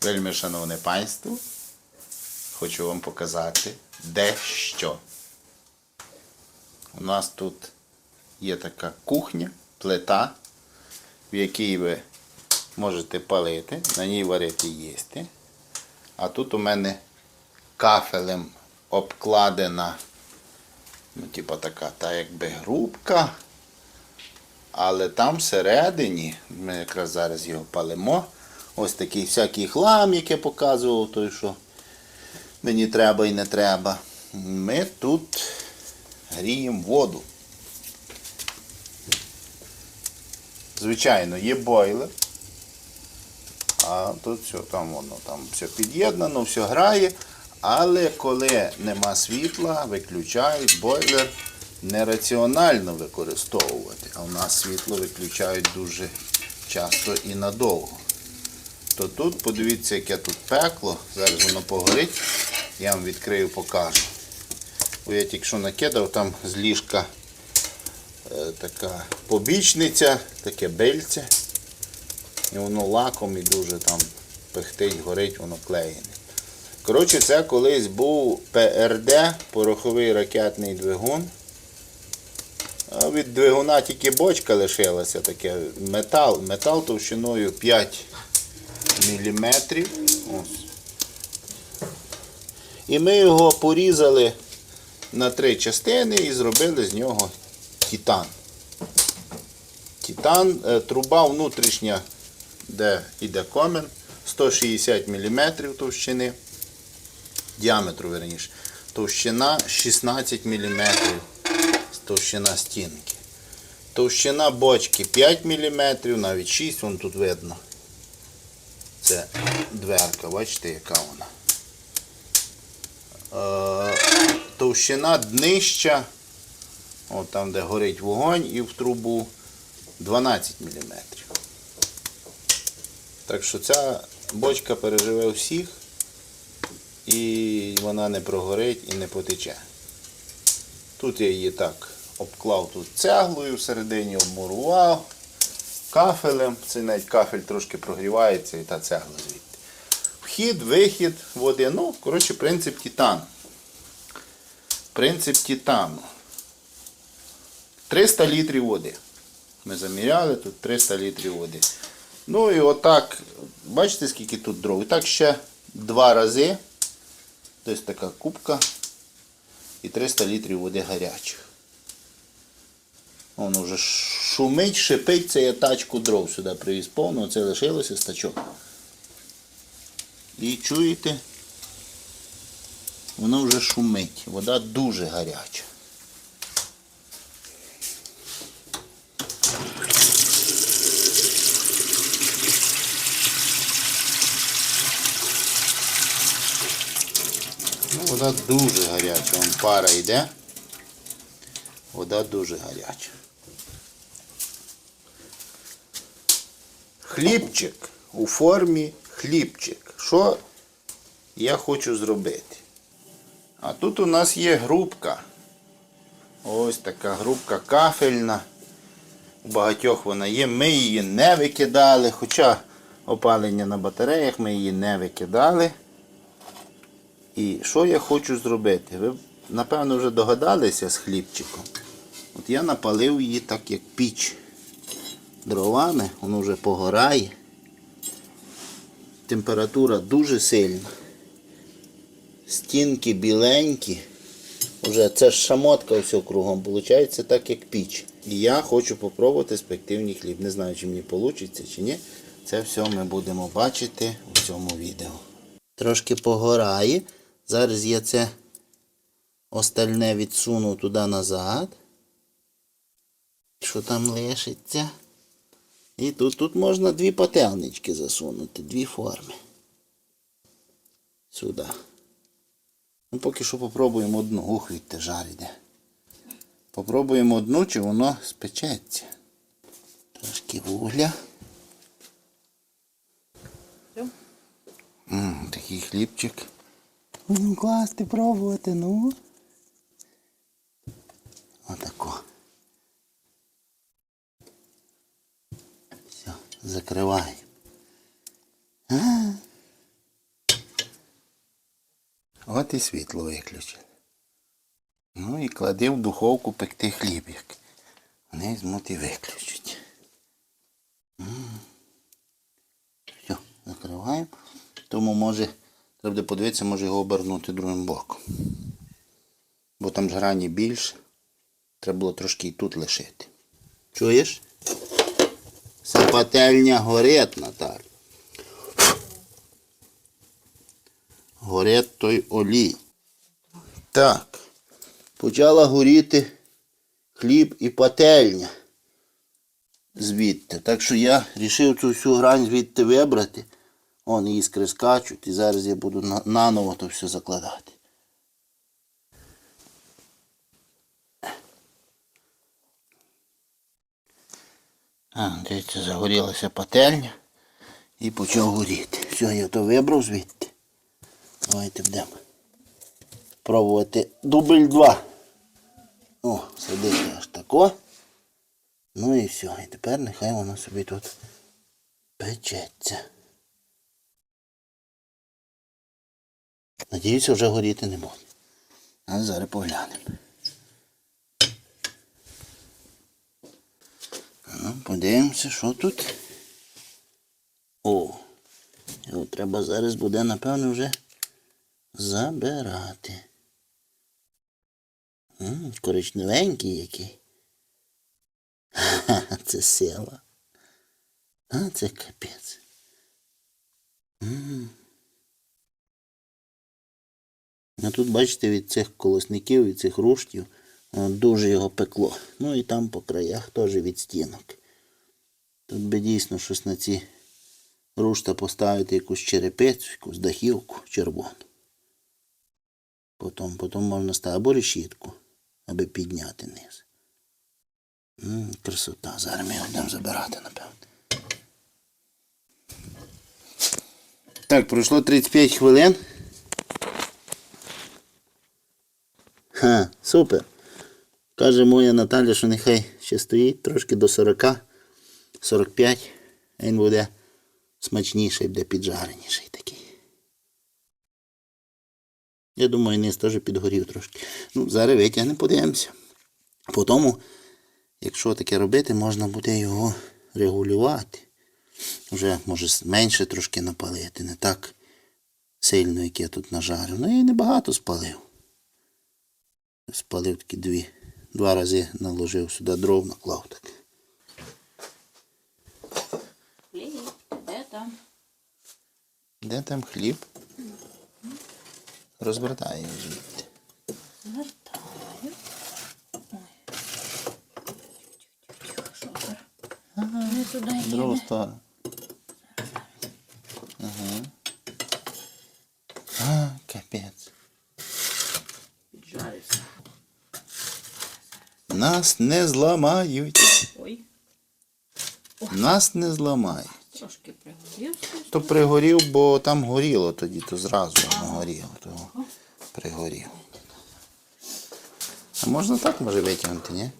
Вельми шановне панство, хочу вам показати дещо. У нас тут є така кухня, плита, в якій ви можете палити, на ній варити їсти. А тут у мене кафелем обкладена, ну, типа така, та якби грубка. Але там всередині, ми якраз зараз його палимо, ось такий всякий хлам, який я показував, той, що мені треба і не треба. Ми тут гріємо воду. Звичайно, є бойлер. А тут все, там воно там все під'єднано, все грає. Але коли нема світла, виключають бойлер нераціонально використовувати. А у нас світло виключають дуже часто і надовго. То тут, подивіться, яке тут пекло. Зараз воно погорить. Я вам відкрию, покажу. Бо я тільки що накидав там з ліжка е, така побічниця, таке бельце. І воно лаком і дуже там пихтить, горить, воно клеєне. Коротше, це колись був ПРД, пороховий ракетний двигун. А від двигуна тільки бочка лишилася, таке метал. Метал товщиною 5 Ось. І ми його порізали на три частини і зробили з нього титан. Титан, е, труба внутрішня, де йде комен, 160 мм товщини, діаметру верніше. Товщина 16 мм, товщина стінки. Товщина бочки 5 мм, навіть 6, вон тут видно. Це дверка, бачите, яка вона. Е, товщина днища, от там, де горить вогонь, і в трубу 12 мм. Так що ця бочка переживе всіх і вона не прогорить і не потече. Тут я її так обклав тут цеглою, всередині обмурував кафелем. Це навіть кафель трошки прогрівається і та цегла звідти. Вхід, вихід води. Ну, коротше, принцип титану. Принцип титану. 300 літрів води. Ми заміряли тут 300 літрів води. Ну і отак, бачите, скільки тут дров. І так ще два рази. Тобто така кубка і 300 літрів води гарячих. Воно вже шумить, шипить, це я тачку дров сюди привіз повну, це лишилося стачок. І чуєте, воно вже шумить. Вода дуже гаряча. Ну, вода дуже гаряча. Вон пара йде. Вода дуже гаряча. Хлібчик у формі хлібчик. Що я хочу зробити? А тут у нас є грубка. Ось така грубка кафельна. У багатьох вона є. Ми її не викидали, хоча опалення на батареях ми її не викидали. І що я хочу зробити? Ви, напевно, вже догадалися з хлібчиком. От я напалив її так, як піч дровами, воно вже погорає. Температура дуже сильна. Стінки біленькі. Уже це ж шамотка все кругом, виходить так, як піч. І я хочу спробувати спективний хліб. Не знаю, чи мені вийде чи ні. Це все ми будемо бачити у цьому відео. Трошки погорає. Зараз я це остальне відсуну туди назад. Що там лишиться? І тут, тут можна дві пательнички засунути, дві форми. Сюди. Ну, поки що попробуємо одну. Ух, відте жар іде. Попробуємо одну, чи воно спечеться. Трошки вугля. М, такий хлібчик. Класти, пробувати, ну. Все, От і світло виключили. Ну і клади в духовку пекти хліб. Як. Вони візьмуть і виключать. М. Все, закриваємо. Тому може, треба подивитися, може його обернути другим боком. Бо там ж грані більше. Треба було трошки і тут лишити. Чуєш? Пательня горить, Наталь. Горить той олій. Так. Почала горіти хліб і пательня звідти. Так що я вирішив цю всю грань звідти вибрати. Вон іскри скачуть і зараз я буду наново то все закладати. А, дивіться, загорілася пательня і почав горіти. Все, я то вибрав звідти. Давайте будемо пробувати дубль 2. О, садити аж тако. Ну і все. І тепер нехай воно собі тут печеться. Надіюся, вже горіти не буде. А зараз поглянемо. Подивимося, що тут. О, його треба зараз буде, напевно, вже забирати. Коричневенький який. Ха-ха, це сила. А це капець. А тут, бачите, від цих колосників, від цих руштів е, дуже його пекло. Ну і там по краях теж від стінок. Тут би дійсно щось на ці рушта поставити якусь черепицю, якусь дахівку червону. Потім, потім можна ставити або решітку, аби підняти низ. М, красота. Зараз ми його будемо забирати, напевно. Так, пройшло 35 хвилин. Ха, супер. Каже моя Наталя, що нехай ще стоїть трошки до 40, 45. Він буде смачніший, буде піджареніший такий. Я думаю, низ теж підгорів трошки. Ну, зараз витягнемо, подивимося. По тому, якщо таке робити, можна буде його регулювати. Вже може менше трошки напалити, не так сильно, як я тут нажарив. Ну і небагато спалив. Спалив такі дві. Два рази наложив сюди дров, наклав так. Лілі, де там? Де там хліб? Його звідти. Ой. Шопер. Не туди В другу їде. сторону. Ага. А, капець. Піджарився. Нас не зламають. Ой, Нас не зламають. Трошки пригодився. То пригорів, бо там горіло тоді, то зразу воно горіло. То пригорів. А можна так може витягнути, ні?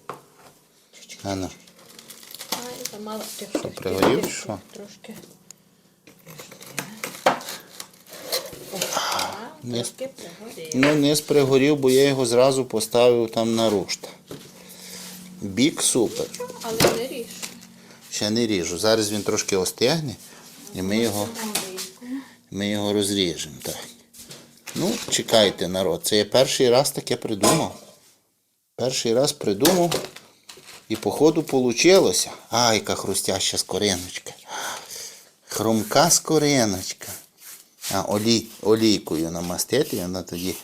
А ну. Що, пригорів, що? Трошки. Пригорів. Ну, низ пригорів, бо я його зразу поставив там на рушта. Бік супер. Але. Ще не ріжу. Зараз він трошки остигне і ми його, ми його розріжемо. Так. Ну, чекайте, народ. Це я перший раз таке придумав. Перший раз придумав. І походу вийшло. А, яка хрустяща скориночка. Хрумка скориночка. А олій, олійкою намастити, вона тоді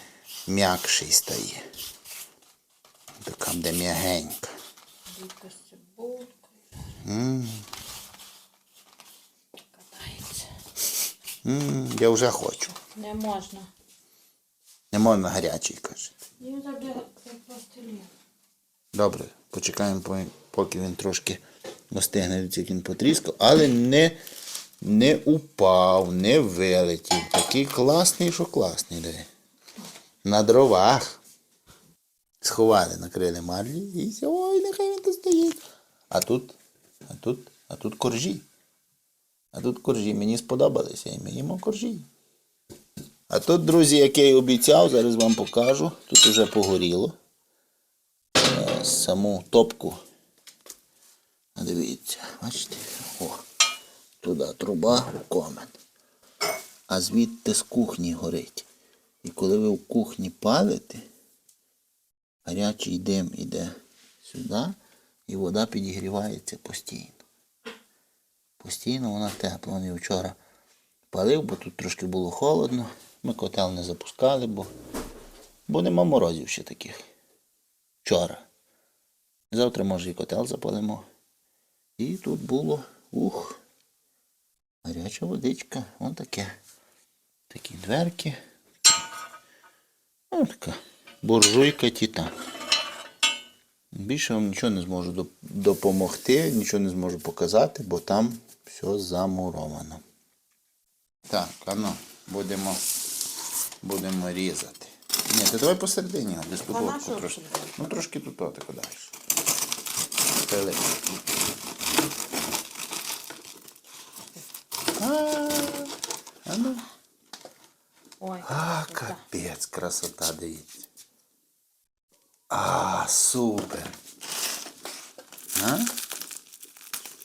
м'якший стає. Така буде м'ягенька. Дівка з цибулкою. М, Катається. я вже хочу. Не можна. Не можна гарячий, каже. Їм завжди пластилін. Добре, почекаємо, поки він трошки остигне, як він потріскав, але не, не упав, не вилетів. Такий класний, що класний. Диви. На дровах. Сховали, накрили марлі і ой, нехай він тут стоїть. А тут, а тут, а тут коржі. А тут коржі. Мені сподобалися, і ми їмо коржі. А тут, друзі, як я і обіцяв, зараз вам покажу. Тут вже погоріло. Е, Саму топку. Дивіться, бачите? О, туди труба комен. А звідти з кухні горить. І коли ви в кухні палите, гарячий дим іде сюди, і вода підігрівається постійно. Постійно вона тепла. Вони вчора палив, бо тут трошки було холодно. Ми котел не запускали, бо, бо нема морозів ще таких. Вчора. Завтра, може, і котел запалимо. І тут було ух. Гаряча водичка. Вон таке. Такі дверки. Ось така буржуйка тіта. Більше вам нічого не зможу допомогти, нічого не зможу показати, бо там все замуровано. Так, а ну, будемо, будемо різати. Ні, ти давай посередині, десь тут що трошки. Ну трошки тут далі. Пили. А ну. Ой, А, капець, красота, дивіться. А, супер. А?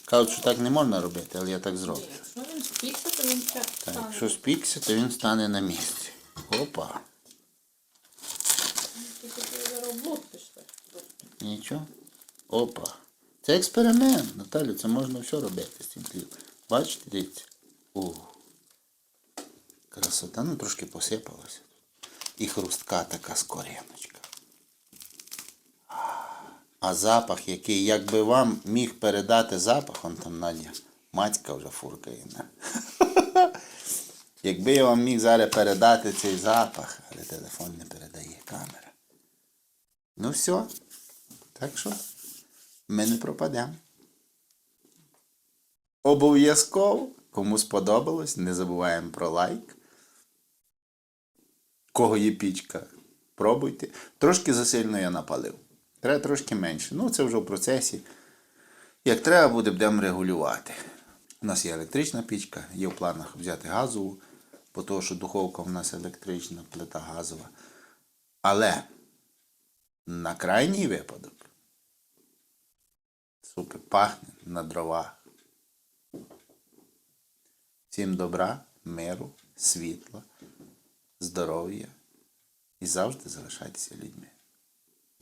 Кажуть, що так не можна робити, але я так зроблю. Якщо він спікся, то він Так, стане. якщо спікся, то він стане на місці. Опа. В. Нічого. Опа. Це експеримент, Наталю, це можна все робити з цим хлібом. Бачите, дивіться. О. Красота, ну трошки посипалося. І хрустка така скориночка. А запах, який, якби вам міг передати запах, он там Надя, мацька вже фуркає. Якби я вам міг зараз передати цей запах, але телефон не передає камера. Ну все. Так що ми не пропадемо. Обов'язково, кому сподобалось, не забуваємо про лайк. Кого є пічка, пробуйте. Трошки засильно я напалив. Треба трошки менше. Ну, це вже в процесі. Як треба буде, будемо регулювати. У нас є електрична пічка, є в планах взяти газову, бо того, що духовка в нас електрична, плита газова. Але на крайній випадок супер пахне на дровах. Всім добра, миру, світла, здоров'я і завжди залишайтеся людьми.